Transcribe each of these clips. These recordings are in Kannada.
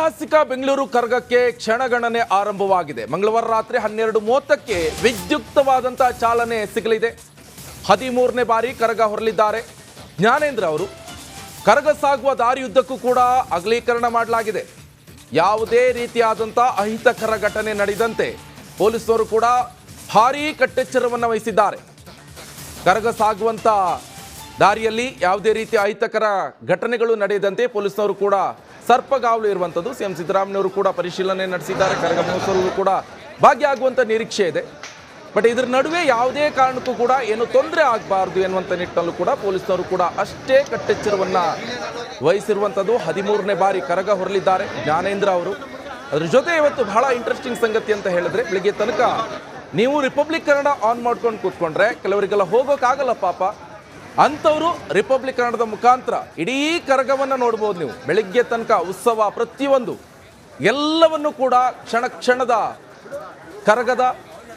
ಐತಿಹಾಸಿಕ ಬೆಂಗಳೂರು ಕರ್ಗಕ್ಕೆ ಕ್ಷಣಗಣನೆ ಆರಂಭವಾಗಿದೆ. ಮಂಗಳವಾರ ರಾತ್ರಿ ಹನ್ನೆರಡು ಮೂವತ್ತಕ್ಕೆ ವಿದ್ಯುಕ್ತವಾದಂತಹ ಚಾಲನೆ ಸಿಗಲಿದೆ. ಹದಿಮೂರನೇ ಬಾರಿ ಕರಗ ಹೊರಲಿದ್ದಾರೆ. ಜ್ಞಾನೇಂದ್ರ ಅವರು, ಕರಗ ಸಾಗುವ ದಾರಿಯುದ್ದಕ್ಕೂ ಕೂಡ ಅಗಲೀಕರಣ ಮಾಡಲಾಗಿದೆ. ಯಾವುದೇ ರೀತಿಯಾದಂಥ ಅಹಿತಕರ ಘಟನೆ ನಡೆದಂತೆ ಪೊಲೀಸರು ಕೂಡ ಭಾರೀ ಕಟ್ಟೆಚ್ಚರವನ್ನು ವಹಿಸಿದ್ದಾರೆ. ಕರಗ ಸಾಗುವಂಥ ದಾರಿಯಲ್ಲಿ ಯಾವುದೇ ರೀತಿಯ ಅಹಿತಕರ ಘಟನೆಗಳು ನಡೆಯದಂತೆ ಪೊಲೀಸರು ಕೂಡ ಸರ್ಪಗಾವಲು ಇರುವಂಥದ್ದು. ಸಿ ಎಂ ಸಿದ್ದರಾಮಯ್ಯವರು ಕೂಡ ಪರಿಶೀಲನೆ ನಡೆಸಿದ್ದಾರೆ. ಕರಗ ಮಹೋತ್ಸವಗಳು ಕೂಡ ಭಾಗಿಯಾಗುವಂಥ ನಿರೀಕ್ಷೆ ಇದೆ. ಬಟ್ ಇದ್ರ ನಡುವೆ ಯಾವುದೇ ಕಾರಣಕ್ಕೂ ಕೂಡ ಏನು ತೊಂದರೆ ಆಗಬಾರ್ದು ಎನ್ನುವಂಥ ನಿಟ್ಟಿನಲ್ಲೂ ಕೂಡ ಪೊಲೀಸ್ನವರು ಕೂಡ ಅಷ್ಟೇ ಕಟ್ಟೆಚ್ಚರವನ್ನ ವಹಿಸಿರುವಂಥದ್ದು. ಹದಿಮೂರನೇ ಬಾರಿ ಕರಗ ಹೊರಲಿದ್ದಾರೆ ಜ್ಞಾನೇಂದ್ರ ಅವರು. ಅದ್ರ ಜೊತೆ ಇವತ್ತು ಬಹಳ ಇಂಟ್ರೆಸ್ಟಿಂಗ್ ಸಂಗತಿ ಅಂತ ಹೇಳಿದ್ರೆ, ಬೆಳಿಗ್ಗೆ ತನಕ ನೀವು ರಿಪಬ್ಲಿಕ್ ಕನ್ನಡ ಆನ್ ಮಾಡ್ಕೊಂಡು ಕೂತ್ಕೊಂಡ್ರೆ, ಕೆಲವರಿಗೆಲ್ಲ ಹೋಗೋಕ್ಕಾಗಲ್ಲ ಪಾಪ. ಅಂಥವ್ರು ರಿಪಬ್ಲಿಕ್ ಕನ್ನಡದ ಮುಖಾಂತರ ಇಡೀ ಕರಗವನ್ನು ನೋಡ್ಬೋದು ನೀವು. ಬೆಳಿಗ್ಗೆ ತನಕ ಉತ್ಸವ ಪ್ರತಿಯೊಂದು. ಎಲ್ಲವನ್ನು ಕೂಡ ಕ್ಷಣ ಕ್ಷಣದ ಕರಗದ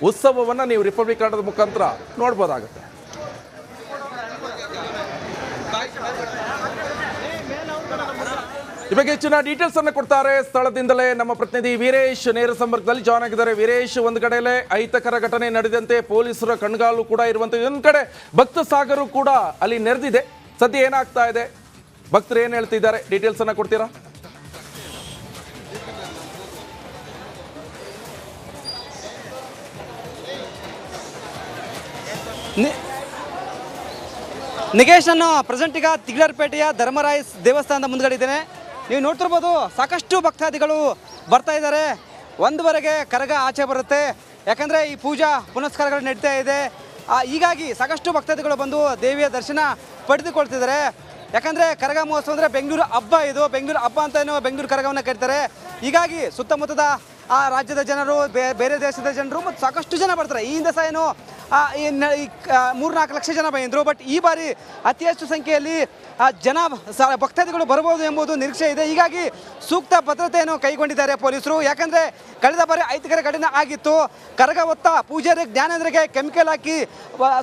ಉತ್ಸವವನ್ನು ನೀವು ರಿಪಬ್ಲಿಕ್ ಕನ್ನಡದ ಮುಖಾಂತರ ನೋಡ್ಬೋದಾಗುತ್ತೆ. ಈ ಬಗ್ಗೆ ಹೆಚ್ಚಿನ ಡೀಟೇಲ್ಸ್ ಅನ್ನು ಕೊಡ್ತಾರೆ. ಸ್ಥಳದಿಂದಲೇ ನಮ್ಮ ಪ್ರತಿನಿಧಿ ವೀರೇಶ್ ನೇರ ಸಂಪರ್ಕದಲ್ಲಿ ಜಾಯ್ನ್ ಆಗಿದ್ದಾರೆ. ವೀರೇಶ್, ಒಂದು ಕಡೆಯಲ್ಲೇ ಅಹಿತಕರ ಘಟನೆ ನಡೆದಂತೆ ಪೊಲೀಸರ ಕಣ್ಗಾಲು ಕೂಡ ಇರುವಂತ ಇನ್ನೊಂದು ಕಡೆ ಭಕ್ತ ಸಾಗರು ಕೂಡ ಅಲ್ಲಿ ನೆರೆದಿದೆ. ಸದ್ಯ ಏನಾಗ್ತಾ ಇದೆ? ಭಕ್ತರು ಏನ್ ಹೇಳ್ತಿದ್ದಾರೆ? ಡೀಟೇಲ್ಸ್ ಅನ್ನ ಕೊಡ್ತೀರಾ? ನಿಗೇಶ್ ನಾನು ಪ್ರೆಸೆಂಟ್ ಈಗ ತಿಗ್ಲರ್ಪೇಟೆಯ ಧರ್ಮರಾಯ ದೇವಸ್ಥಾನದ ಮುಂದ್ಗಡೆ ಇದ್ದೇನೆ. ನೀವು ನೋಡ್ತಿರ್ಬೋದು ಸಾಕಷ್ಟು ಭಕ್ತಾದಿಗಳು ಬರ್ತಾ ಇದ್ದಾರೆ. ಒಂದುವರೆಗೆ ಕರಗ ಆಚೆ ಬರುತ್ತೆ. ಯಾಕಂದರೆ ಈ ಪೂಜಾ ಪುನಸ್ಕಾರಗಳು ನಡೀತಾ ಇದೆ. ಹೀಗಾಗಿ ಸಾಕಷ್ಟು ಭಕ್ತಾದಿಗಳು ಬಂದು ದೇವಿಯ ದರ್ಶನ ಪಡೆದುಕೊಳ್ತಿದ್ದಾರೆ. ಯಾಕಂದರೆ ಕರಗ ಮಹೋತ್ಸವ ಅಂದರೆ ಬೆಂಗಳೂರು ಹಬ್ಬ ಇದು. ಬೆಂಗಳೂರು ಹಬ್ಬ ಅಂತ ಬೆಂಗಳೂರು ಕರಗವನ್ನು ಕರೀತಾರೆ. ಹೀಗಾಗಿ ಸುತ್ತಮುತ್ತದ ಆ ರಾಜ್ಯದ ಜನರು ಬೇರೆ ದೇಶದ ಜನರು ಮತ್ತು ಸಾಕಷ್ಟು ಜನ ಬರ್ತಾರೆ. ಈ ಹಿಂದೆ ಸಹ ಏನು ಮೂರ್ನಾಲ್ಕು ಲಕ್ಷ ಜನ ಬಂದಿದ್ರು ಬಟ್ ಈ ಬಾರಿ ಅತಿ ಹೆಚ್ಚು ಸಂಖ್ಯೆಯಲ್ಲಿ ಜನ ಭಕ್ತಾದಿಗಳು ಬರಬಹುದು ಎಂಬುದು ನಿರೀಕ್ಷೆ ಇದೆ. ಹೀಗಾಗಿ ಸೂಕ್ತ ಭದ್ರತೆಯನ್ನು ಕೈಗೊಂಡಿದ್ದಾರೆ ಪೊಲೀಸರು. ಯಾಕಂದ್ರೆ ಕಳೆದ ಬಾರಿ ಐತಿಕರ ಘಟನೆ ಆಗಿತ್ತು. ಕರಗ ಹೊತ್ತ ಪೂಜಾರಿ ಜ್ಞಾನೇಂದ್ರಿಗೆ ಕೆಮಿಕಲ್ ಹಾಕಿ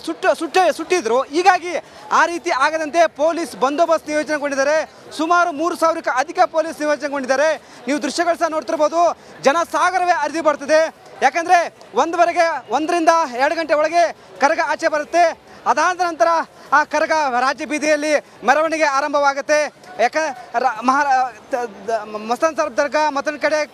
ಸುಟ್ಟು ಸುಟ್ಟು, ಸುಟ್ಟಿದ್ರು. ಹೀಗಾಗಿ ಆ ರೀತಿ ಆಗದಂತೆ ಪೊಲೀಸ್ ಬಂದೋಬಸ್ತ್ ನಿಯೋಜನೆಗೊಂಡಿದ್ದಾರೆ. ಸುಮಾರು ಮೂರು ಸಾವಿರಕ್ಕೂ ಅಧಿಕ ಪೊಲೀಸ್ ನಿಯೋಜನೆಗೊಂಡಿದ್ದಾರೆ. ನೀವು ದೃಶ್ಯಗಳು ಸಹ ನೋಡ್ತಿರ್ಬೋದು. ಜನ ಸಾಗರವೇ ಅರಿದು ಬರ್ತದೆ. ಯಾಕಂದ್ರೆ ಒಂದುವರೆಗೆ ಒಂದರಿಂದ ಎರಡು ಗಂಟೆ ಒಳಗೆ ಕರಗ ಆಚೆ ಬರುತ್ತೆ. ಅದಾದ ನಂತರ ಆ ಕರಗ ರಾಜ್ಯ ಬೀದಿಯಲ್ಲಿ ಮೆರವಣಿಗೆ ಆರಂಭವಾಗುತ್ತೆ. ಯಾಕ ದ- ಮಸ್ತನ್ ಸಾಹೇಬ್ ದರ್ಗಾ, ಮತ್ತೊಂದು ಕಡೆ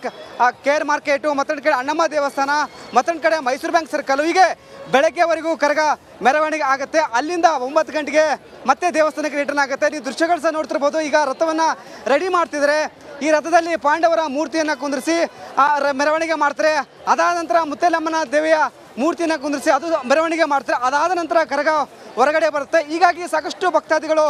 ಕೇರ್ ಮಾರ್ಕೆಟು, ಮತ್ತೊಂದು ಕಡೆ ಅಣ್ಣಮ್ಮ ದೇವಸ್ಥಾನ, ಮತ್ತೊಂದು ಕಡೆ ಮೈಸೂರು ಬ್ಯಾಂಕ್ ಸರ್ಕಲ್. ಹೀಗೆ ಬೆಳಗ್ಗೆವರೆಗೂ ಕರಗ ಮೆರವಣಿಗೆ ಆಗುತ್ತೆ. ಅಲ್ಲಿಂದ ಒಂಬತ್ತು ಗಂಟೆಗೆ ಮತ್ತೆ ದೇವಸ್ಥಾನಕ್ಕೆ ರಿಟರ್ನ್ ಆಗುತ್ತೆ. ನೀವು ದೃಶ್ಯಗಳು ಸಹ ನೋಡ್ತಿರ್ಬೋದು. ಈಗ ರಥವನ್ನು ರೆಡಿ ಮಾಡ್ತಿದ್ದಾರೆ ಈ ರಥದಲ್ಲಿ ಪಾಂಡವರ ಮೂರ್ತಿಯನ್ನು ಕುಂದಿರಿಸಿ ಮೆರವಣಿಗೆ ಮಾಡ್ತಾರೆ. ಅದಾದ ನಂತರ ಮುತ್ತೇಲಮ್ಮನ ದೇವಿಯ ಮೂರ್ತಿಯನ್ನು ಕುಂದಿರಿಸಿ ಅದು ಮೆರವಣಿಗೆ ಮಾಡ್ತಾರೆ. ಅದಾದ ನಂತರ ಕರಗ ಹೊರಗಡೆ ಬರುತ್ತೆ. ಹೀಗಾಗಿ ಸಾಕಷ್ಟು ಭಕ್ತಾದಿಗಳು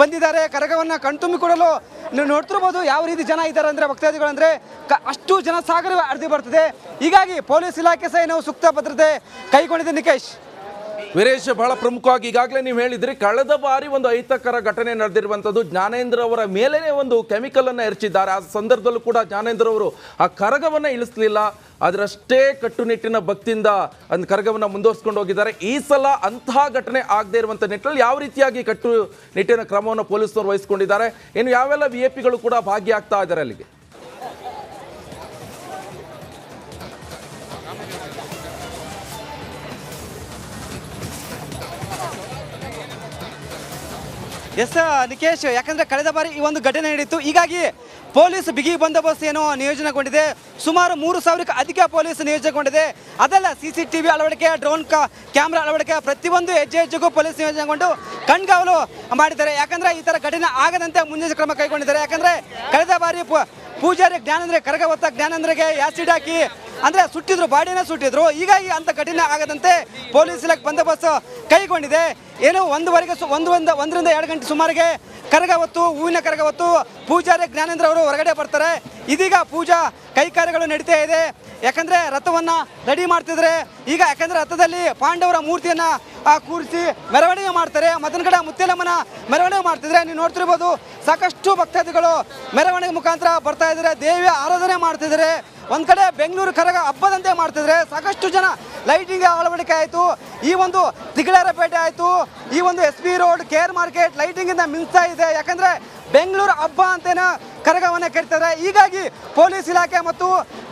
ಬಂದಿದ್ದಾರೆ. ಕರಗವನ್ನು ಕಣ್ತುಂಬಿಕೊಡಲು ನೀವು ನೋಡ್ತಿರ್ಬೋದು ಯಾವ ರೀತಿ ಜನ ಇದ್ದಾರೆ ಅಂದರೆ ಭಕ್ತಾದಿಗಳು ಅಂದರೆ ಕ ಅಷ್ಟು ಜನ ಸಾಗರ ಅರ್ಧಿ ಬರ್ತದೆ. ಹೀಗಾಗಿ ಪೊಲೀಸ್ ಇಲಾಖೆ ಸಹ ನಾವು ಸೂಕ್ತ ಭದ್ರತೆ ಕೈಗೊಂಡಿದೆ ನಿಕೇಶ್. ವೀರೇಶ್ ಬಹಳ ಪ್ರಮುಖವಾಗಿ ಈಗಾಗಲೇ ನೀವು ಹೇಳಿದ್ರಿ, ಕಳೆದ ಬಾರಿ ಒಂದು ಅಹಿತಕರ ಘಟನೆ ನಡೆದಿರುವಂಥದ್ದು ಜ್ಞಾನೇಂದ್ರ ಅವರ ಮೇಲೇನೆ ಒಂದು ಕೆಮಿಕಲ್ ಅನ್ನ ಎರಚಿದ್ದಾರೆ. ಆ ಸಂದರ್ಭದಲ್ಲೂ ಕೂಡ ಜ್ಞಾನೇಂದ್ರ ಅವರು ಆ ಕರಗವನ್ನ ಇಳಿಸ್ಲಿಲ್ಲ. ಅದರಷ್ಟೇ ಕಟ್ಟುನಿಟ್ಟಿನ ಭಕ್ತಿಯಿಂದ ಒಂದು ಕರಗವನ್ನ ಮುಂದುವರಿಸ್ಕೊಂಡು ಹೋಗಿದ್ದಾರೆ. ಈ ಸಲ ಅಂತಹ ಘಟನೆ ಆಗದೆ ಇರುವಂಥ ನಿಟ್ಟಿನಲ್ಲಿ ಯಾವ ರೀತಿಯಾಗಿ ಕಟ್ಟು ನಿಟ್ಟಿನ ಕ್ರಮವನ್ನು ಪೊಲೀಸರು ವಹಿಸಿಕೊಂಡಿದ್ದಾರೆ? ಇನ್ನು ಯಾವೆಲ್ಲ ವಿ ಎ ಕೂಡ ಭಾಗಿಯಾಗ್ತಾ ಇದ್ದಾರೆ ಅಲ್ಲಿಗೆ? ಎಸ್ ನಿಕೇಶ್, ಯಾಕಂದ್ರೆ ಕಳೆದ ಬಾರಿ ಈ ಒಂದು ಘಟನೆ ನಡೆಯಿತು ಹೀಗಾಗಿ ಪೊಲೀಸ್ ಬಿಗಿ ಬಂದೋಬಸ್ತ್ ಏನೋ ನಿಯೋಜನೆಗೊಂಡಿದೆ. ಸುಮಾರು ಮೂರು ಸಾವಿರಕ್ಕೂ ಅಧಿಕ ಪೊಲೀಸ್ ನಿಯೋಜನೆಗೊಂಡಿದೆ. ಅದೆಲ್ಲ ಸಿ ಸಿ ಟಿ ವಿ ಅಳವಡಿಕೆ, ಡ್ರೋನ್ ಕ್ಯಾಮ್ರಾ ಅಳವಡಿಕೆ ಪ್ರತಿಯೊಂದು ಹೆಜ್ಜೆ ಹೆಜ್ಜೆಗೂ ಪೊಲೀಸ್ ನಿಯೋಜನೆಗೊಂಡು ಕಣ್ಗಾವಲು ಮಾಡಿದ್ದಾರೆ. ಯಾಕಂದ್ರೆ ಈ ಥರ ಘಟನೆ ಆಗದಂತೆ ಮುಂಜಾನೆ ಕ್ರಮ ಕೈಗೊಂಡಿದ್ದಾರೆ. ಯಾಕಂದ್ರೆ ಕಳೆದ ಬಾರಿ ಪೂಜಾರಿ ಜ್ಞಾನೇಂದ್ರ ಕರಗ ಹೊತ್ತ ಜ್ಞಾನೇಂದ್ರಗೆ ಆಸಿಡ್ ಹಾಕಿ, ಅಂದ್ರೆ ಸುಟ್ಟಿದ್ರು, ಬಾಡಿನೇ ಸುಟ್ಟಿದ್ರು. ಹೀಗಾಗಿ ಅಂತ ಕಠಿಣ ಆಗದಂತೆ ಪೊಲೀಸ್ ಇಲಾಖೆ ಬಂದೋಬಸ್ತ್ ಕೈಗೊಂಡಿದೆ. ಏನು ಒಂದುವರೆಗೆ ಸು- ಒಂದು ಒಂದು ಒಂದರಿಂದ ಎರಡು ಗಂಟೆ ಸುಮಾರಿಗೆ ಕರಗ ಹೊತ್ತು ಹೂವಿನ ಕರಗವತ್ತು ಪೂಜಾರಿ ಜ್ಞಾನೇಂದ್ರ ಅವರು ಹೊರಗಡೆ ಬರ್ತಾರೆ. ಇದೀಗ ಪೂಜಾ ಕೈಕಾರ್ಯಗಳು ನಡೀತಾ ಇದೆ. ಯಾಕಂದ್ರೆ ರಥವನ್ನು ರೆಡಿ ಮಾಡ್ತಿದ್ರೆ, ಈಗ ಯಾಕಂದ್ರೆ ರಥದಲ್ಲಿ ಪಾಂಡವರ ಮೂರ್ತಿಯನ್ನು ಕೂರಿಸಿ ಮೆರವಣಿಗೆ ಮಾಡ್ತಾರೆ. ಮತ್ತೊಂದು ಕಡೆ ಮುತ್ತೇಲಮ್ಮನ ಮೆರವಣಿಗೆ ಮಾಡ್ತಿದ್ರೆ, ನೀವು ನೋಡ್ತಿರ್ಬೋದು, ಸಾಕಷ್ಟು ಭಕ್ತಾದಿಗಳು ಮೆರವಣಿಗೆ ಮುಖಾಂತರ ಬರ್ತಾ ಇದ್ದಾರೆ. ದೇವಿಯ ಆರಾಧನೆ ಮಾಡ್ತಿದ್ದಾರೆ. ಒಂದು ಕಡೆ ಬೆಂಗಳೂರು ಕರಗ ಹಬ್ಬದಂತೆ ಮಾಡ್ತಿದ್ರೆ ಸಾಕಷ್ಟು ಜನ ಲೈಟಿಂಗ್ ಅಳವಡಿಕೆ ಆಯಿತು. ಈ ಒಂದು ತಿಗಳರಪೇಟೆ ಆಯಿತು. ಈ ಒಂದು S P road care market ಲೈಟಿಂಗಿಂದ ಮಿಂಚ್ತಾ ಇದೆ. ಯಾಕಂದರೆ ಬೆಂಗಳೂರು ಹಬ್ಬ ಅಂತೇನ ಕರಗವನ್ನು ಕೆಡ್ತಾರೆ ಹೀಗಾಗಿ ಪೊಲೀಸ್ ಇಲಾಖೆ ಮತ್ತು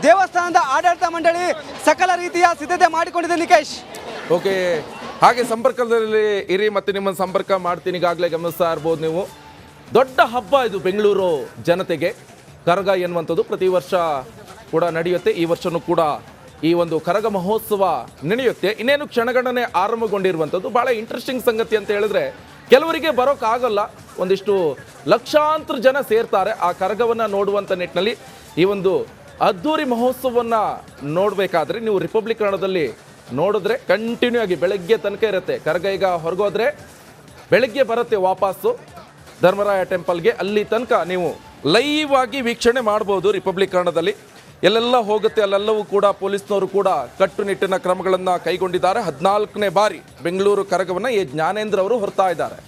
ದೇವಸ್ಥಾನದ ಆಡಳಿತ ಮಂಡಳಿ ಸಕಲ ರೀತಿಯ ಸಿದ್ಧತೆ ಮಾಡಿಕೊಂಡಿದೆ ನಿಕೇಶ್. ಓಕೆ, ಹಾಗೆ ಸಂಪರ್ಕದಲ್ಲಿ ಇರಿ ಮತ್ತೆ ನಿಮ್ಮನ್ನು ಸಂಪರ್ಕ ಮಾಡ್ತೀನಿ. ಈಗಾಗಲೇ ಗಮನಿಸ್ತಾ ಇರ್ಬೋದು ನೀವು. ದೊಡ್ಡ ಹಬ್ಬ ಇದು ಬೆಂಗಳೂರು ಜನತೆಗೆ. ಕರಗ ಎನ್ನುವಂಥದ್ದು ಪ್ರತಿ ವರ್ಷ ಕೂಡ ನಡೆಯುತ್ತೆ. ಈ ವರ್ಷನೂ ಕೂಡ ಈ ಒಂದು ಕರಗ ಮಹೋತ್ಸವ ನಡೆಯುತ್ತೆ. ಇನ್ನೇನು ಕ್ಷಣಗಣನೆ ಆರಂಭಗೊಂಡಿರುವಂಥದ್ದು. ಭಾಳ ಇಂಟ್ರೆಸ್ಟಿಂಗ್ ಸಂಗತಿ ಅಂತ ಹೇಳಿದ್ರೆ, ಕೆಲವರಿಗೆ ಬರೋಕ್ಕಾಗಲ್ಲ ಒಂದಿಷ್ಟು ಲಕ್ಷಾಂತರ ಜನ ಸೇರ್ತಾರೆ ಆ ಕರಗವನ್ನು ನೋಡುವಂಥ ನಿಟ್ಟಿನಲ್ಲಿ. ಈ ಒಂದು ಅದ್ದೂರಿ ಮಹೋತ್ಸವವನ್ನು ನೋಡಬೇಕಾದ್ರೆ, ನೀವು ರಿಪಬ್ಲಿಕ್ ಕನ್ನಡದಲ್ಲಿ ನೋಡಿದ್ರೆ ಕಂಟಿನ್ಯೂ ಆಗಿ ಬೆಳಗ್ಗೆ ತನಕ ಇರುತ್ತೆ. ಕರಗ ಈಗ ಹೊರಗೋದ್ರೆ ಬೆಳಗ್ಗೆ ಬರುತ್ತೆ ವಾಪಸ್ಸು. ಧರ್ಮರಾಯ ಟೆಂಪಲ್ಗೆ ಅಲ್ಲಿ ತನಕ ನೀವು ಲೈವ್ ಆಗಿ ವೀಕ್ಷಣೆ ಮಾಡ್ಬೋದು ರಿಪಬ್ಲಿಕ್ ಕನ್ನಡದಲ್ಲಿ. ಎಲ್ಲೆಲ್ಲ ಹೋಗುತ್ತೆ ಅಲ್ಲೆಲ್ಲವೂ ಕೂಡ ಪೊಲೀಸ್ನವರು ಕೂಡ ಕಟ್ಟುನಿಟ್ಟಿನ ಕ್ರಮಗಳನ್ನು ಕೈಗೊಂಡಿದ್ದಾರೆ. ಹದಿನಾಲ್ಕನೇ ಬಾರಿ ಬೆಂಗಳೂರು ಕರಗವನ್ನು ಎ. ಜ್ಞಾನೇಂದ್ರ ಅವರು ಹೊರತಾ ಇದ್ದಾರೆ.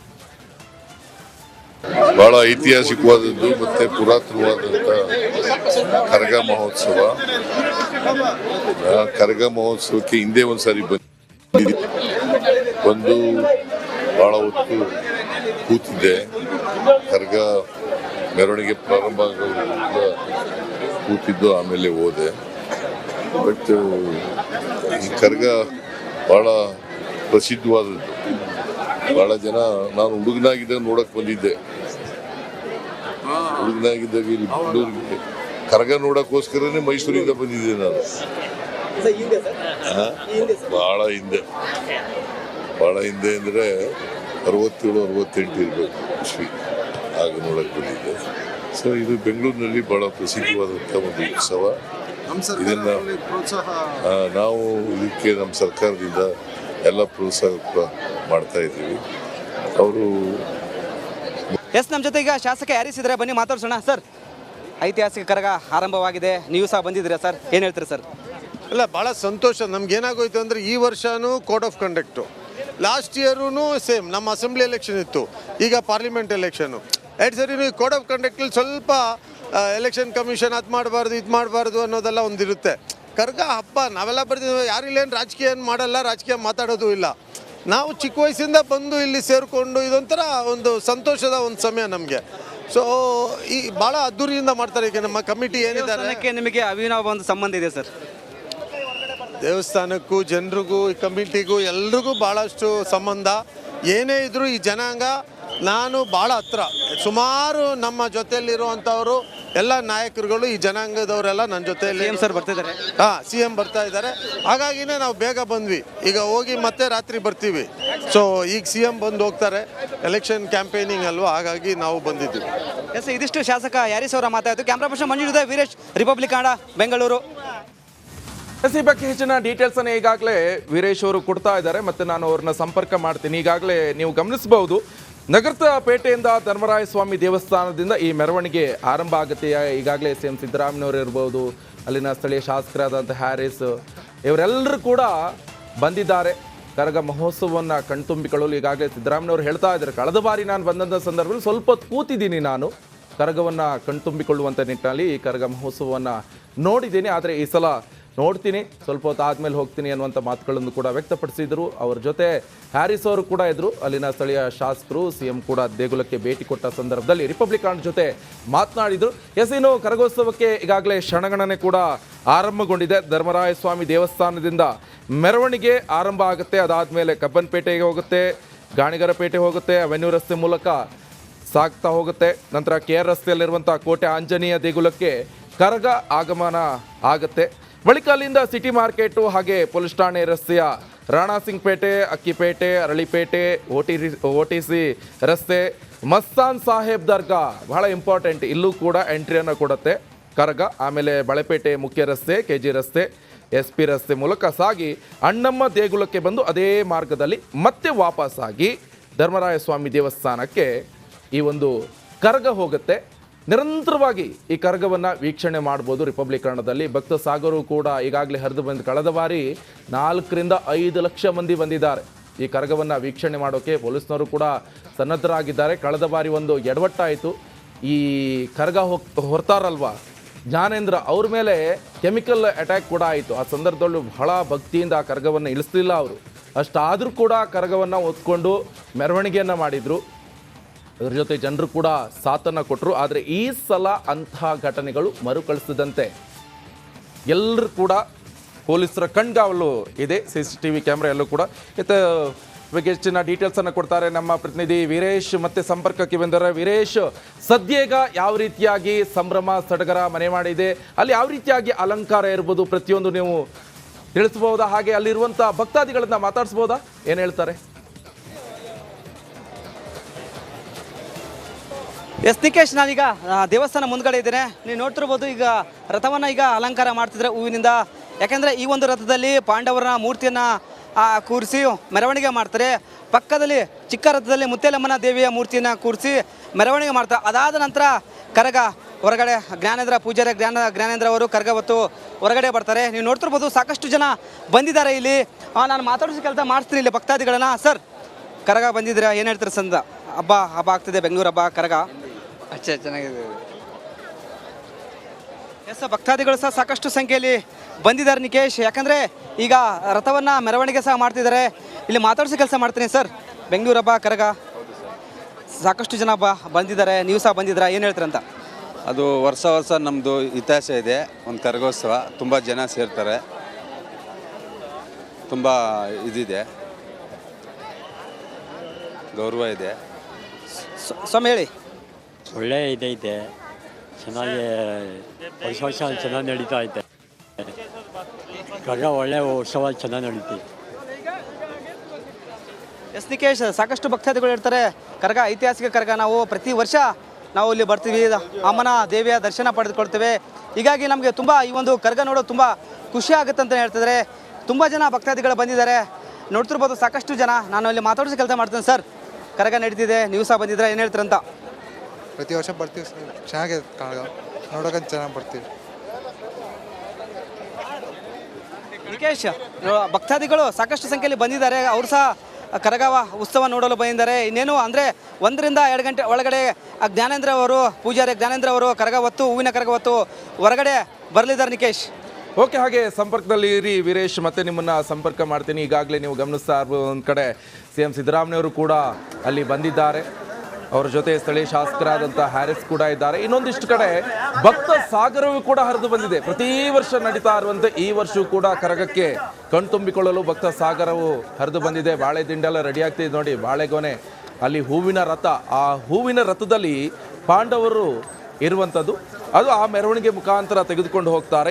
ಬಹಳ ಐತಿಹಾಸಿಕವಾದದ್ದು ಮತ್ತೆ ಪುರಾತನವಾದಂಥ ಕರಗ ಮಹೋತ್ಸವ. ಕರಗ ಮಹೋತ್ಸವಕ್ಕೆ ಹಿಂದೆ ಒಂದ್ಸಾರಿ ಬಂದಿದೆ ಬಂದು ಬಹಳ ಹೊತ್ತು ಕೂತಿದ್ದೆ. ಕರಗ ಮೆರವಣಿಗೆ ಪ್ರಾರಂಭ ಆಗೋದ್ರಿಂದ ಕೂತಿದ್ದು ಆಮೇಲೆ ಹೋದೆ. ಬಟ್ ಈ ಕರಗ ಬಹಳ ಪ್ರಸಿದ್ಧವಾದದ್ದು. ಬಹಳ ಜನ, ನಾನು ಹುಡುಗನಾಗಿದ್ದಾಗ ನೋಡಕ್ಕೆ ಬಂದಿದ್ದೆ. ಹುಡುಗನಾಗಿದ್ದಾಗ ಇಲ್ಲಿ ಬೆಂಗಳೂರಿಗೆ. ಕರಗ ನೋಡೋಕ್ಕೋಸ್ಕರನೇ ಮೈಸೂರಿಂದ ಬಂದಿದ್ದೆ ನಾನು. ಭಾಳ ಹಿಂದೆ. ಬಹಳ ಹಿಂದೆ ಅಂದರೆ ಅರವತ್ತೇಳು, ಅರವತ್ತೆಂಟು ಇರಬೇಕು ಖುಷಿ ಆಗ ನೋಡಕ್ಕೆ ಬಂದಿದ್ದೆ. ಸೊ ಇದು ಬೆಂಗಳೂರಿನಲ್ಲಿ ಬಹಳ ಪ್ರಸಿದ್ಧವಾದಂಥ ಒಂದು ಉತ್ಸವ. ಇದನ್ನ ನಾವು ಇದಕ್ಕೆ ನಮ್ಮ ಸರ್ಕಾರದಿಂದ ಎಲ್ಲ ಪ್ರೋತ್ಸಾಹ ಮಾಡ್ತಾ ಇದ್ದೀವಿ. ಅವರು ಎಸ್ ನಮ್ಮ ಜೊತೆ ಈಗ ಶಾಸಕ ಯಾರಿಸಿದ್ರೆ ಬನ್ನಿ ಮಾತಾಡ್ಸೋಣ. ಸರ್ ಐತಿಹಾಸಿಕ ಕರಗ ಆರಂಭವಾಗಿದೆ. ನೀವು ಸಹ ಬಂದಿದ್ದೀರಾ ಸರ್? ಏನು ಹೇಳ್ತೀರಾ ಸರ್? ಇಲ್ಲ ಭಾಳ ಸಂತೋಷ. ನಮ್ಗೆ ಏನಾಗೋಯ್ತು ಅಂದರೆ ಈ ವರ್ಷವೂ code of conduct. Last ಇಯರೂ same ನಮ್ಮ ಅಸೆಂಬ್ಲಿ ಎಲೆಕ್ಷನ್ ಇತ್ತು. ಈಗ ಪಾರ್ಲಿಮೆಂಟ್ ಎಲೆಕ್ಷನು ಎರಡು ಸರಿ ಕೋಡ್ ಆಫ್ ಕಂಡಕ್ಟಲ್ಲಿ ಸ್ವಲ್ಪ ಎಲೆಕ್ಷನ್ ಕಮಿಷನ್ ಅದು ಮಾಡಬಾರ್ದು ಇದು ಮಾಡಬಾರ್ದು ಅನ್ನೋದೆಲ್ಲ ಒಂದಿರುತ್ತೆ. ಕರ್ಗ ಹಬ್ಬ ನಾವೆಲ್ಲ ಬರ್ತೀವಿ ಯಾರು ಏನು ರಾಜಕೀಯ ಏನು ಮಾಡಲ್ಲ ರಾಜಕೀಯ ಮಾತಾಡೋದು ಇಲ್ಲ. ನಾವು ಚಿಕ್ಕ ವಯಸ್ಸಿಂದ ಬಂದು ಇಲ್ಲಿ ಸೇರಿಕೊಂಡು ಇದೊಂಥರ ಒಂದು ಸಂತೋಷದ ಒಂದು ಸಮಯ ನಮಗೆ. ಸೊ ಈ ಭಾಳ ಅದ್ದೂರಿಯಿಂದ ಮಾಡ್ತಾರೆ ಈಗ ನಮ್ಮ ಕಮಿಟಿ ಏನಿದೆ ನಿಮಗೆ ಅವಿನಾವ ಒಂದು ಸಂಬಂಧ ಇದೆ ಸರ್. ದೇವಸ್ಥಾನಕ್ಕೂ ಜನರಿಗೂ ಈ ಕಮಿಟಿಗೂ ಎಲ್ರಿಗೂ ಭಾಳಷ್ಟು ಸಂಬಂಧ. ಏನೇ ಇದ್ದರೂ ಈ ಜನಾಂಗ ನಾನು ಭಾಳ ಹತ್ರ. ಸುಮಾರು ನಮ್ಮ ಜೊತೆಯಲ್ಲಿರುವಂಥವರು ಎಲ್ಲ ನಾಯಕರುಗಳು ಈ ಜನಾಂಗದವರೆಲ್ಲ ನನ್ನ ಜೊತೆಯಲ್ಲಿ ಎಂ ಸರ್ ಬರ್ತಿದ್ದಾರೆ. ಹಾಂ ಸಿ ಎಂ ಬರ್ತಾ ಇದ್ದಾರೆ. ಹಾಗಾಗಿನೇ ನಾವು ಬೇಗ ಬಂದ್ವಿ. ಈಗ ಹೋಗಿ ಮತ್ತೆ ರಾತ್ರಿ ಬರ್ತೀವಿ. ಸೊ ಈಗ ಸಿ ಎಂ ಬಂದು ಹೋಗ್ತಾರೆ. ಎಲೆಕ್ಷನ್ ಕ್ಯಾಂಪೇನಿಂಗ್ ಅಲ್ವಾ? ಹಾಗಾಗಿ ನಾವು ಬಂದಿದ್ದೀವಿ. ಎಸ್ ಇದಿಷ್ಟು ಶಾಸಕ ಯಾರೀಸ್ ಅವರ ಮಾತಾಯಿತು. ಕ್ಯಾಮ್ರಾ ಪರ್ಸನ್ ಮಂಜುಳಿದೆ ವೀರೇಶ್ ರಿಪಬ್ಲಿಕ್ ಕನ್ನಡ ಬೆಂಗಳೂರು ಎಸ್ ಈ ಬಗ್ಗೆ ಹೆಚ್ಚಿನ ಡೀಟೇಲ್ಸ್ ಅನ್ನು ಈಗಾಗಲೇ ವೀರೇಶ್ ಅವರು ಕೊಡ್ತಾ ಇದ್ದಾರೆ. ಮತ್ತೆ ನಾನು ಅವ್ರನ್ನ ಸಂಪರ್ಕ ಮಾಡ್ತೀನಿ. ಈಗಾಗಲೇ ನೀವು ಗಮನಿಸಬಹುದು. ನಗರದ ಪೇಟೆಯಿಂದ ಧರ್ಮರಾಯ ಸ್ವಾಮಿ ದೇವಸ್ಥಾನದಿಂದ ಈ ಮೆರವಣಿಗೆ ಆರಂಭ ಆಗುತ್ತೆ. ಈಗಾಗಲೇ ಸಿ ಎಂ ಸಿದ್ದರಾಮಯ್ಯವರು ಇರ್ಬೋದು, ಅಲ್ಲಿನ ಸ್ಥಳೀಯ ಶಾಸಕರಾದಂಥ ಹ್ಯಾರಿಸ್, ಇವರೆಲ್ಲರೂ ಕೂಡ ಬಂದಿದ್ದಾರೆ. ಕರಗ ಮಹೋತ್ಸವವನ್ನು ಕಣ್ತುಂಬಿಕೊಳ್ಳಲು ಈಗಾಗಲೇ ಸಿದ್ದರಾಮಯ್ಯವರು ಹೇಳ್ತಾ ಇದ್ದಾರೆ. ಕಳೆದ ಬಾರಿ ನಾನು ಬಂದಂಥ ಸಂದರ್ಭದಲ್ಲಿ ಸ್ವಲ್ಪ ಕೂತಿದ್ದೀನಿ ನಾನು. ಕರಗವನ್ನು ಕಣ್ತುಂಬಿಕೊಳ್ಳುವಂಥ ನಿಟ್ಟಿನಲ್ಲಿ ಈ ಕರಗ ಮಹೋತ್ಸವವನ್ನು ನೋಡಿದ್ದೀನಿ. ಆದರೆ ಈ ಸಲ ನೋಡ್ತೀನಿ. ಸ್ವಲ್ಪ ಹೊತ್ತು ಆದಮೇಲೆ ಹೋಗ್ತೀನಿ ಅನ್ನುವಂಥ ಮಾತುಗಳನ್ನು ಕೂಡ ವ್ಯಕ್ತಪಡಿಸಿದರು. ಅವರ ಜೊತೆ ಹ್ಯಾರಿಸ್ ಅವರು ಕೂಡ ಇದ್ದರು ಅಲ್ಲಿನ ಸ್ಥಳೀಯ ಶಾಸಕರು ಸಿ ಎಂ ಕೂಡ ದೇಗುಲಕ್ಕೆ ಭೇಟಿ ಕೊಟ್ಟ ಸಂದರ್ಭದಲ್ಲಿ ರಿಪಬ್ಲಿಕ್ ಕನ್ನಡ ಜೊತೆ ಮಾತನಾಡಿದರು. ಎಸ್ ಇನ್ನು ಕರಗೋತ್ಸವಕ್ಕೆ ಈಗಾಗಲೇ ಕ್ಷಣಗಣನೆ ಕೂಡ ಆರಂಭಗೊಂಡಿದೆ. ಧರ್ಮರಾಯ ಸ್ವಾಮಿ ದೇವಸ್ಥಾನದಿಂದ ಮೆರವಣಿಗೆ ಆರಂಭ ಆಗುತ್ತೆ. ಅದಾದಮೇಲೆ ಕಬ್ಬನ್ಪೇಟೆಗೆ ಹೋಗುತ್ತೆ, ಗಾಣಿಗರಪೇಟೆ ಹೋಗುತ್ತೆ, ಅವೆನ್ಯೂ ರಸ್ತೆ ಮೂಲಕ ಸಾಗ್ತಾ ಹೋಗುತ್ತೆ. ನಂತರ ಕೆ ಆರ್ ರಸ್ತೆಯಲ್ಲಿರುವಂಥ ಕೋಟೆ ಆಂಜನೇಯ ದೇಗುಲಕ್ಕೆ ಕರಗ ಆಗಮನ ಆಗುತ್ತೆ. ಬಳಿಕ ಅಲ್ಲಿಂದ ಸಿಟಿ ಮಾರ್ಕೆಟು ಹಾಗೆ ಪೊಲೀಸ್ ಠಾಣೆ ರಸ್ತೆಯ Rana Singh Pete Akkipete Aralipete O T O T C ರಸ್ತೆ, ಮಸ್ತಾನ್ ಸಾಹೇಬ್ ದರ್ಗಾ ಬಹಳ ಇಂಪಾರ್ಟೆಂಟ್ ಇಲ್ಲೂ ಕೂಡ ಎಂಟ್ರಿಯನ್ನು ಕೊಡುತ್ತೆ. ಕರಗ, ಆಮೇಲೆ ಬಳೆಪೇಟೆ ಮುಖ್ಯ ರಸ್ತೆ ಕೆ ಜಿ ರಸ್ತೆ ಎಸ್ ಪಿ ರಸ್ತೆ ಮೂಲಕ ಸಾಗಿ ಅಣ್ಣಮ್ಮ ದೇಗುಲಕ್ಕೆ ಬಂದು ಅದೇ ಮಾರ್ಗದಲ್ಲಿ ಮತ್ತೆ ವಾಪಸ್ಸಾಗಿ ಧರ್ಮರಾಯ ಸ್ವಾಮಿ ದೇವಸ್ಥಾನಕ್ಕೆ ಈ ಒಂದು ಕರಗ ಹೋಗುತ್ತೆ. ನಿರಂತರವಾಗಿ ಈ ಕರಗವನ್ನು ವೀಕ್ಷಣೆ ಮಾಡ್ಬೋದು ರಿಪಬ್ಲಿಕ್ ಕನ್ನಡದಲ್ಲಿ ಭಕ್ತ ಸಾಗರು ಕೂಡ ಈಗಾಗಲೇ ಹರಿದು ಬಂದು. ಕಳೆದ ಬಾರಿ ನಾಲ್ಕರಿಂದ ಐದು ಲಕ್ಷ ಮಂದಿ ಬಂದಿದ್ದಾರೆ. ಈ ಕರಗವನ್ನು ವೀಕ್ಷಣೆ ಮಾಡೋಕ್ಕೆ ಪೊಲೀಸ್ನವರು ಕೂಡ ಸನ್ನದ್ಧರಾಗಿದ್ದಾರೆ. ಕಳೆದ ಬಾರಿ ಒಂದು ಎಡವಟ್ಟಾಯಿತು. ಈ ಕರಗ ಹೊರ್ತಾರಲ್ವಾ? ಜ್ಞಾನೇಂದ್ರ ಅವ್ರ ಮೇಲೆ ಕೆಮಿಕಲ್ ಅಟ್ಯಾಕ್ ಕೂಡ ಆಯಿತು. ಆ ಸಂದರ್ಭದಲ್ಲೂ ಬಹಳ ಭಕ್ತಿಯಿಂದ ಆ ಕರಗವನ್ನು ಇಳಿಸ್ಲಿಲ್ಲ ಅವರು. ಅಷ್ಟಾದರೂ ಕೂಡ ಕರಗವನ್ನು ಹೊತ್ಕೊಂಡು ಮೆರವಣಿಗೆಯನ್ನು ಮಾಡಿದರು. ಇದ್ರ ಜೊತೆ ಜನರು ಕೂಡ ಸಾಥನ್ನು ಕೊಟ್ಟರು ಆದರೆ ಈ ಸಲ ಅಂತಹ ಘಟನೆಗಳು ಮರುಕಳಿಸದಂತೆ ಎಲ್ಲರೂ ಕೂಡ ಪೊಲೀಸರ ಕಣ್ಗಾವಲು ಇದೆ. C C T V camera ಎಲ್ಲೂ ಕೂಡ. ಇತ್ತ ಬಗ್ಗೆ ಹೆಚ್ಚಿನ ಡೀಟೇಲ್ಸನ್ನು ಕೊಡ್ತಾರೆ ನಮ್ಮ ಪ್ರತಿನಿಧಿ ವೀರೇಶ್ ಮತ್ತೆ ಸಂಪರ್ಕಕ್ಕೆ ಬಂದರೆ ವೀರೇಶ್, ಸದ್ಯಗ ಯಾವ ರೀತಿಯಾಗಿ ಸಂಭ್ರಮ, ಸಡಗರ ಮನೆ ಮಾಡಿದೆ? ಅಲ್ಲಿ ಯಾವ ರೀತಿಯಾಗಿ ಅಲಂಕಾರ ಇರ್ಬೋದು? ಪ್ರತಿಯೊಂದು ನೀವು ತಿಳಿಸ್ಬೋದಾ? ಹಾಗೆ ಅಲ್ಲಿರುವಂಥ ಭಕ್ತಾದಿಗಳನ್ನು ಮಾತಾಡಿಸ್ಬೋದಾ? ಏನು ಹೇಳ್ತಾರೆ? ಎಸ್, ನಿಕೇಶ್, ನಾನೀಗ ದೇವಸ್ಥಾನ ಮುಂದ್ಗಡೆ ಇದ್ದೇನೆ. ನೀವು ನೋಡ್ತಿರ್ಬೋದು, ಈಗ ರಥವನ್ನು ಈಗ ಅಲಂಕಾರ ಮಾಡ್ತಿದ್ರೆ ಹೂವಿನಿಂದ. ಯಾಕೆಂದರೆ ಈ ಒಂದು ರಥದಲ್ಲಿ ಪಾಂಡವರ ಮೂರ್ತಿಯನ್ನು ಕೂರಿಸಿ ಮೆರವಣಿಗೆ ಮಾಡ್ತಾರೆ. ಪಕ್ಕದಲ್ಲಿ, ಚಿಕ್ಕ ರಥದಲ್ಲಿ ಮುತ್ತೇಲಮ್ಮನ ದೇವಿಯ ಮೂರ್ತಿಯನ್ನು ಕೂರಿಸಿ ಮೆರವಣಿಗೆ ಮಾಡ್ತಾರೆ. ಅದಾದ ನಂತರ ಕರಗ, ಹೊರಗಡೆ ಜ್ಞಾನೇಂದ್ರ ಪೂಜಾರಿ, ಜ್ಞಾನ, ಜ್ಞಾನೇಂದ್ರ ಅವರು ಕರಗ ಹೊತ್ತು ಹೊರಗಡೆ ಬರ್ತಾರೆ. ನೀವು ನೋಡ್ತಿರ್ಬೋದು, ಸಾಕಷ್ಟು ಜನ ಬಂದಿದ್ದಾರೆ ಇಲ್ಲಿ. ನಾನು ಮಾತಾಡಿಸೋ ಕೆಲಸ ಮಾಡಿಸ್ತೀನಿ ಇಲ್ಲಿ ಭಕ್ತಾದಿಗಳನ್ನ. ಸರ್, ಕರಗ ಬಂದಿದ್ದೀರಾ? ಏನು ಹೇಳ್ತಾರೆ ಸಂದ? ಹಬ್ಬ ಹಬ್ಬ ಆಗ್ತಿದೆ, ಬೆಂಗಳೂರು ಹಬ್ಬ, ಕರಗ. ಅಚ್ಚಾ ಚೆನ್ನಾಗಿದೆ. ಎಸ್ ಭಕ್ತಾದಿಗಳು ಸಹ ಸಾಕಷ್ಟು ಸಂಖ್ಯೆಯಲ್ಲಿ ಬಂದಿದ್ದಾರೆ ನಿಕೇಶ್. ಯಾಕಂದರೆ ಈಗ ರಥವನ್ನು ಮೆರವಣಿಗೆ ಸಹ ಮಾಡ್ತಿದ್ದಾರೆ. ಇಲ್ಲಿ ಮಾತಾಡಿಸೋ ಕೆಲಸ ಮಾಡ್ತೀನಿ ಸರ್ ಬೆಂಗಳೂರು ಹಬ್ಬ ಕರಗ. ಸಾಕಷ್ಟು ಜನ ಬ ಬಂದಿದ್ದಾರೆ. ನೀವು ಸಹ ಬಂದಿದ್ದೀರಾ? ಏನು ಹೇಳ್ತೀರಂತ ಅದು ವರ್ಷ ವರ್ಷ ನಮ್ಮದು ಇತಿಹಾಸ ಇದೆ. ಒಂದು ಕರಗೋತ್ಸವ. ತುಂಬ ಜನ ಸೇರ್ತಾರೆ. ತುಂಬ ಇದಿದೆ. ಗೌರವ ಇದೆ. ಸ್- ಸ್ವಾಮಿ ಹೇಳಿ. ಒಳ್ಳೆ ಇದೈತೆ ಚೆನ್ನಾಗಿ ವರ್ಷ ವರ್ಷ ಚೆನ್ನಾಗಿ ನಡೀತಾ ಐತೆ ಕರ್ಗ ಒಳ್ಳೆ ಉತ್ಸವ ಚೆನ್ನಾಗಿ ನಡೀತಿ ಎಸ್ ನಿಕೇಶ್ ಸಾಕಷ್ಟು ಭಕ್ತಾದಿಗಳು ಇರ್ತಾರೆ ಕರಗ, ಐತಿಹಾಸಿಕ ಕರಗ ನಾವು ಪ್ರತಿ ವರ್ಷ ನಾವು ಇಲ್ಲಿ ಬರ್ತೀವಿ. ಅಮ್ಮನ ದೇವಿಯ ದರ್ಶನ ಪಡೆದುಕೊಳ್ತೇವೆ. ಹೀಗಾಗಿ ನಮಗೆ ತುಂಬ ಈ ಒಂದು ಕರಗ ನೋಡೋದು ತುಂಬ ಖುಷಿ ಆಗುತ್ತೆ ಅಂತ ಹೇಳ್ತಿದ್ದಾರೆ. ತುಂಬ ಜನ ಭಕ್ತಾದಿಗಳು ಬಂದಿದ್ದಾರೆ. ನೋಡ್ತಿರ್ಬೋದು ಸಾಕಷ್ಟು ಜನ. ನಾನು ಅಲ್ಲಿ ಮಾತಾಡಿಸಿ ಕೆಲಸ ಮಾಡ್ತೇನೆ ಸರ್. ಕರಗ ನಡೀತಿದೆ, ನೀವು ಸಹ ಬಂದಿದ್ರೆ ಏನು ಹೇಳ್ತೀರಂತ ಪ್ರತಿ ವರ್ಷ ಬರ್ತೀವಿ ಸರ್. ಚೆನ್ನಾಗಿದೆ ಕಾಳಗ ನೋಡೋಕೆ ಚೆನ್ನಾಗಿ ಬರ್ತೀವಿ. ನಿಕೇಶ್ ಭಕ್ತಾದಿಗಳು ಸಾಕಷ್ಟು ಸಂಖ್ಯೆಯಲ್ಲಿ ಬಂದಿದ್ದಾರೆ. ಅವರು ಸಹ ಕರಗವ ಉತ್ಸವ ನೋಡಲು ಬಂದಿದ್ದಾರೆ. ಇನ್ನೇನು ಅಂದರೆ ಒಂದರಿಂದ ಎರಡು ಗಂಟೆ ಒಳಗಡೆ ಆ ಜ್ಞಾನೇಂದ್ರ ಅವರು ಪೂಜಾರಿ ಜ್ಞಾನೇಂದ್ರ ಅವರು ಕರಗವತ್ತು ಹೊತ್ತು ಹೂವಿನ ಕರಗವತ್ತು ಹೊತ್ತು ಹೊರಗಡೆ ಬರಲಿದ್ದಾರೆ ನಿಕೇಶ್. ಓಕೆ ಹಾಗೆ ಸಂಪರ್ಕದಲ್ಲಿ ಇರಿ ವೀರೇಶ್ ಮತ್ತೆ ನಿಮ್ಮನ್ನು ಸಂಪರ್ಕ ಮಾಡ್ತೀನಿ. ಈಗಾಗಲೇ ನೀವು ಗಮನಿಸ್ತಾ ಇರ್ಬೋದು ಒಂದು ಕಡೆ. ಸಿ ಎಂ ಸಿದ್ದರಾಮಯ್ಯವರು ಕೂಡ ಅಲ್ಲಿ ಬಂದಿದ್ದಾರೆ. ಅವ್ರ ಜೊತೆ ಸ್ಥಳೀಯ ಶಾಸಕರಾದಂಥ ಹ್ಯಾರಿಸ್ ಕೂಡ ಇದ್ದಾರೆ. ಇನ್ನೊಂದಿಷ್ಟು ಕಡೆ ಭಕ್ತ ಸಾಗರವೂ ಕೂಡ ಹರಿದು ಬಂದಿದೆ. ಪ್ರತಿ ವರ್ಷ ನಡೀತಾ ಇರುವಂತೆ ಈ ವರ್ಷವೂ ಕೂಡ ಕರಗಕ್ಕೆ ಕಣ್ತುಂಬಿಕೊಳ್ಳಲು ಭಕ್ತ ಸಾಗರವು ಹರಿದು ಬಂದಿದೆ. ಬಾಳೆ ದಿಂಡೆಲ್ಲ ರೆಡಿ ಆಗ್ತಿದೆ ನೋಡಿ. ಬಾಳೆಗೊನೆ ಅಲ್ಲಿ ಹೂವಿನ ರಥ. ಆ ಹೂವಿನ ರಥದಲ್ಲಿ ಪಾಂಡವರು ಇರುವಂಥದ್ದು ಅದು ಆ ಮೆರವಣಿಗೆ ಮುಖಾಂತರ ತೆಗೆದುಕೊಂಡು ಹೋಗ್ತಾರೆ.